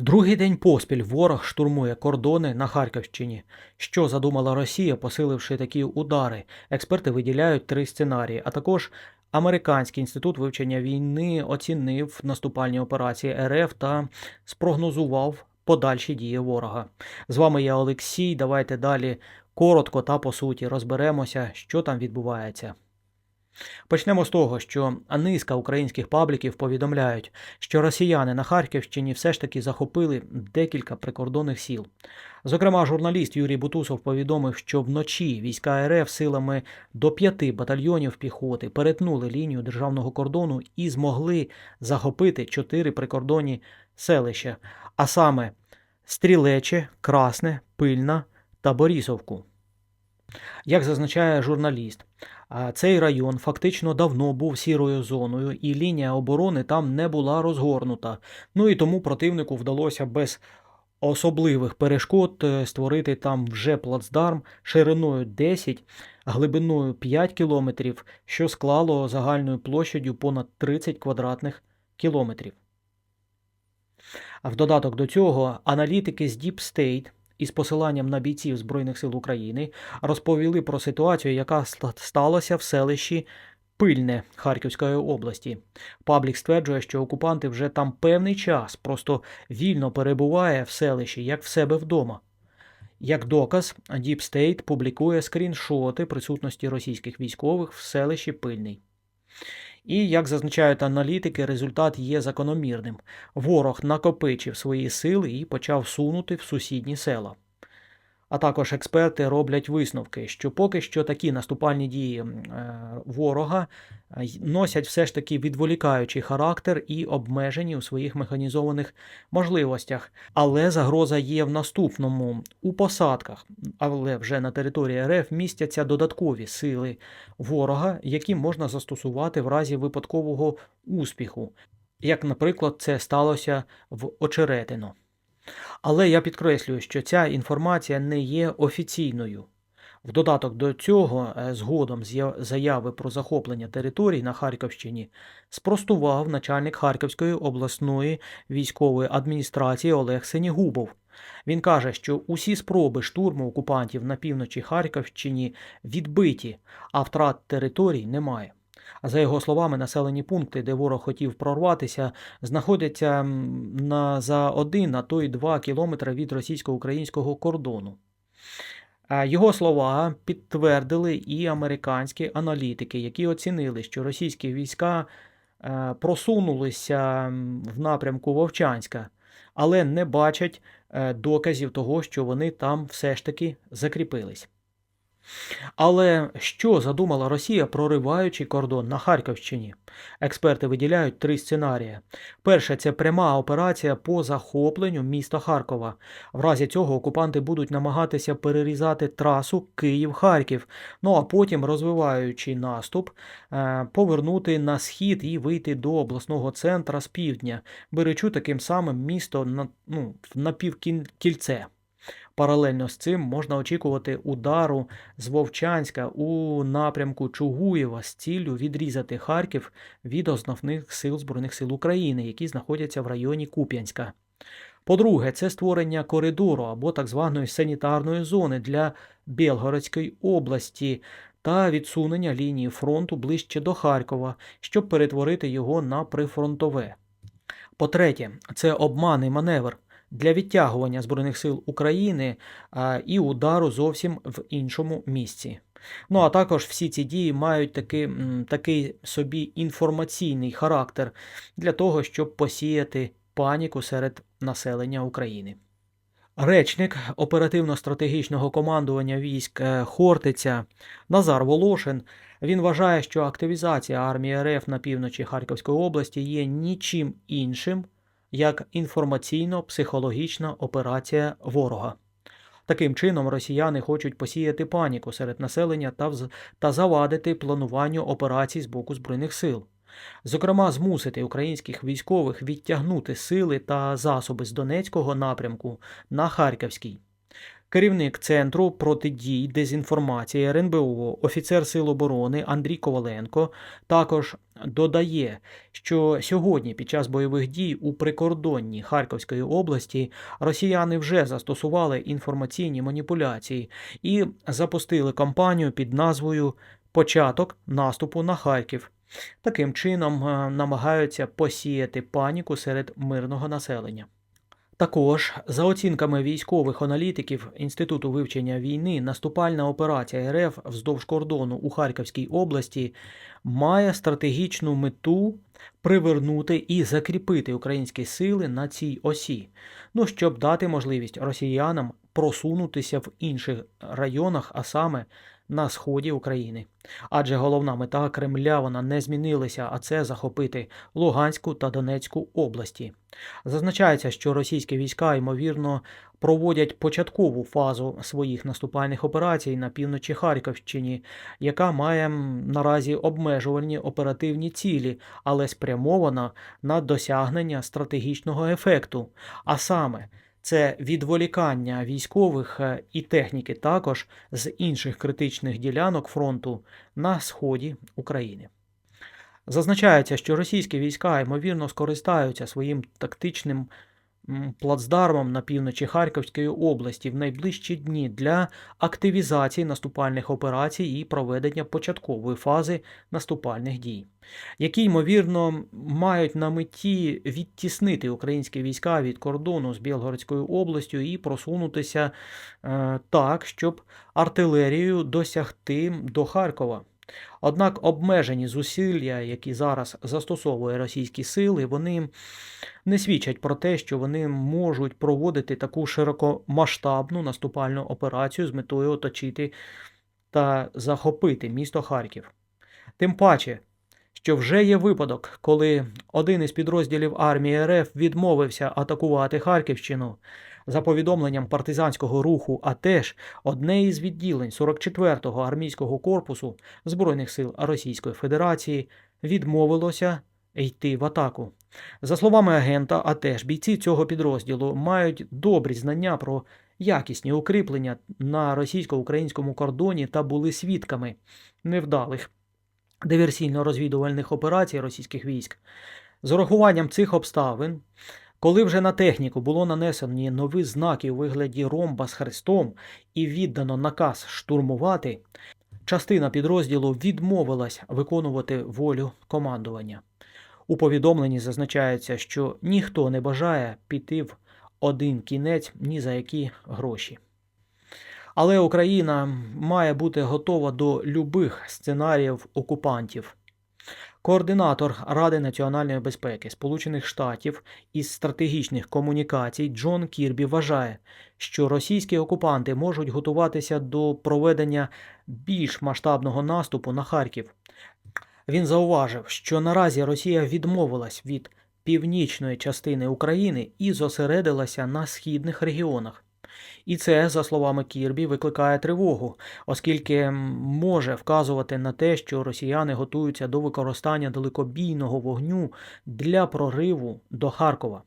Другий день поспіль ворог штурмує кордони на Харківщині. Що задумала Росія, посиливши такі удари? Експерти виділяють три сценарії, а також Американський інститут вивчення війни оцінив наступальні операції РФ та спрогнозував подальші дії ворога. З вами я Олексій. Давайте далі коротко та по суті розберемося, що там відбувається. Почнемо з того, що низка українських пабліків повідомляють, що росіяни на Харківщині все ж таки захопили декілька прикордонних сіл. Зокрема, журналіст Юрій Бутусов повідомив, що вночі війська РФ силами до п'яти батальйонів піхоти перетнули лінію державного кордону і змогли захопити чотири прикордонні селища, а саме Стрілече, Красне, Пильна та Борисовку. Як зазначає журналіст, Цей район фактично давно був сірою зоною, і лінія оборони там не була розгорнута. Ну і тому противнику вдалося без особливих перешкод е, створити там вже плацдарм шириною 10, глибиною 5 кілометрів, що склало загальною площадю понад 30 квадратних кілометрів. В додаток до цього аналітики з Deep State із посиланням на бійців Збройних сил України розповіли про ситуацію, яка сталася в селищі Пильне Харківської області. Паблік стверджує, що окупанти вже там певний час просто вільно перебуває в селищі, як в себе вдома. Як доказ, Deep State публікує скріншоти присутності російських військових в селищі Пильний. І, як зазначають аналітики, результат є закономірним. Ворог накопичив свої сили і почав сунути в сусідні села. А також експерти роблять висновки, що поки що такі наступальні дії е, ворога е, носять все ж таки відволікаючий характер і обмежені у своїх механізованих можливостях. Але загроза є в наступному у посадках, але вже на території РФ містяться додаткові сили ворога, які можна застосувати в разі випадкового успіху, як, наприклад, це сталося в Очеретино. Але я підкреслюю, що ця інформація не є офіційною. В додаток до цього, е, згодом з'я- заяви про захоплення територій на Харківщині спростував начальник Харківської обласної військової адміністрації Олег Сенігубов. Він каже, що усі спроби штурму окупантів на півночі Харківщині відбиті, а втрат територій немає. А за його словами, населені пункти, де ворог хотів прорватися, знаходяться на за один, а то й два кілометри від російсько-українського кордону. Його слова підтвердили і американські аналітики, які оцінили, що російські війська е, просунулися в напрямку Вовчанська, але не бачать е, доказів того, що вони там все ж таки закріпились. Але що задумала Росія, прориваючи кордон на Харківщині? Експерти виділяють три сценарії. Перше це пряма операція по захопленню міста Харкова. В разі цього окупанти будуть намагатися перерізати трасу Київ-Харків, ну а потім, розвиваючи наступ, е, повернути на схід і вийти до обласного центра з півдня, беречу таким самим місто на, ну, на півкільце. Паралельно з цим можна очікувати удару з Вовчанська у напрямку Чугуєва з ціллю відрізати Харків від основних сил Збройних сил України, які знаходяться в районі Куп'янська. По-друге, це створення коридору або так званої санітарної зони для Белгородської області та відсунення лінії фронту ближче до Харкова, щоб перетворити його на прифронтове. По-третє, це обманний маневр для відтягування Збройних сил України і удару зовсім в іншому місці. Ну а також всі ці дії мають таки, такий собі інформаційний характер для того, щоб посіяти паніку серед населення України. Речник оперативно-стратегічного командування військ е, Хортиця Назар Волошин він вважає, що активізація армії РФ на півночі Харківської області є нічим іншим, як інформаційно-психологічна операція ворога. Таким чином, росіяни хочуть посіяти паніку серед населення та, вз- та завадити плануванню операцій з боку Збройних сил. Зокрема, змусити українських військових відтягнути сили та засоби з Донецького напрямку на Харківський. Керівник центру протидій дезінформації РНБО, офіцер Сил оборони Андрій Коваленко також додає, що сьогодні під час бойових дій у прикордонні Харківської області росіяни вже застосували інформаційні маніпуляції і запустили кампанію під назвою Початок наступу на Харків. Таким чином е, намагаються посіяти паніку серед мирного населення. Також, за оцінками військових аналітиків Інституту вивчення війни, наступальна операція РФ вздовж кордону у Харківській області має стратегічну мету привернути і закріпити українські сили на цій осі, ну щоб дати можливість росіянам просунутися в інших районах, а саме на сході України. Адже головна мета Кремля вона не змінилася, а це захопити Луганську та Донецьку області. Зазначається, що російські війська, ймовірно, проводять початкову фазу своїх наступальних операцій на півночі Харківщині, яка має наразі обмежувальні оперативні цілі, але спрямована на досягнення стратегічного ефекту. А саме, це відволікання військових е, і техніки також з інших критичних ділянок фронту на сході України. Зазначається, що російські війська ймовірно скористаються своїм тактичним плацдармом на півночі Харківської області в найближчі дні для активізації наступальних операцій і проведення початкової фази наступальних дій, які ймовірно мають на меті відтіснити українські війська від кордону з Білгородською областю і просунутися е, так, щоб артилерією досягти до Харкова. Однак обмежені зусилля, які зараз застосовує російські сили, вони не свідчать про те, що вони можуть проводити таку широкомасштабну наступальну операцію з метою оточити та захопити місто Харків. Тим паче, що вже є випадок, коли один із підрозділів армії РФ відмовився атакувати Харківщину. За повідомленням партизанського руху, а теж одне із відділень 44-го армійського корпусу Збройних сил Російської Федерації відмовилося йти в атаку. За словами агента, а теж бійці цього підрозділу мають добрі знання про якісні укріплення на російсько-українському кордоні та були свідками невдалих диверсійно-розвідувальних операцій російських військ. З урахуванням цих обставин, коли вже на техніку було нанесені нові знаки у вигляді ромба з хрестом і віддано наказ штурмувати, частина підрозділу відмовилась виконувати волю командування. У повідомленні зазначається, що ніхто не бажає піти в один кінець ні за які гроші. Але Україна має бути готова до любих сценаріїв окупантів. Координатор Ради національної безпеки Сполучених Штатів із стратегічних комунікацій Джон Кірбі вважає, що російські окупанти можуть готуватися до проведення більш масштабного наступу на Харків. Він зауважив, що наразі Росія відмовилась від північної частини України і зосередилася на східних регіонах. І це, за словами Кірбі, викликає тривогу, оскільки може вказувати на те, що росіяни готуються до використання далекобійного вогню для прориву до Харкова.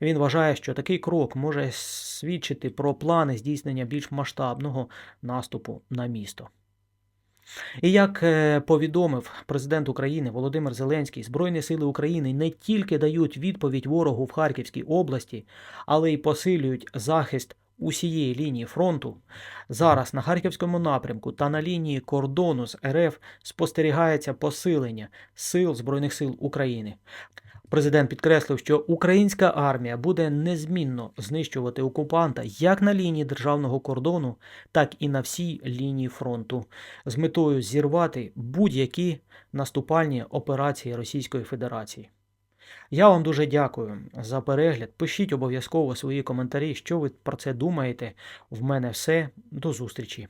Він вважає, що такий крок може свідчити про плани здійснення більш масштабного наступу на місто. І як е, повідомив президент України Володимир Зеленський, Збройні сили України не тільки дають відповідь ворогу в Харківській області, але й посилюють захист усієї лінії фронту. Зараз на Харківському напрямку та на лінії кордону з РФ спостерігається посилення сил Збройних сил України. Президент підкреслив, що українська армія буде незмінно знищувати окупанта як на лінії державного кордону, так і на всій лінії фронту, з метою зірвати будь-які наступальні операції Російської Федерації. Я вам дуже дякую за перегляд. Пишіть обов'язково свої коментарі, що ви про це думаєте. В мене все. До зустрічі!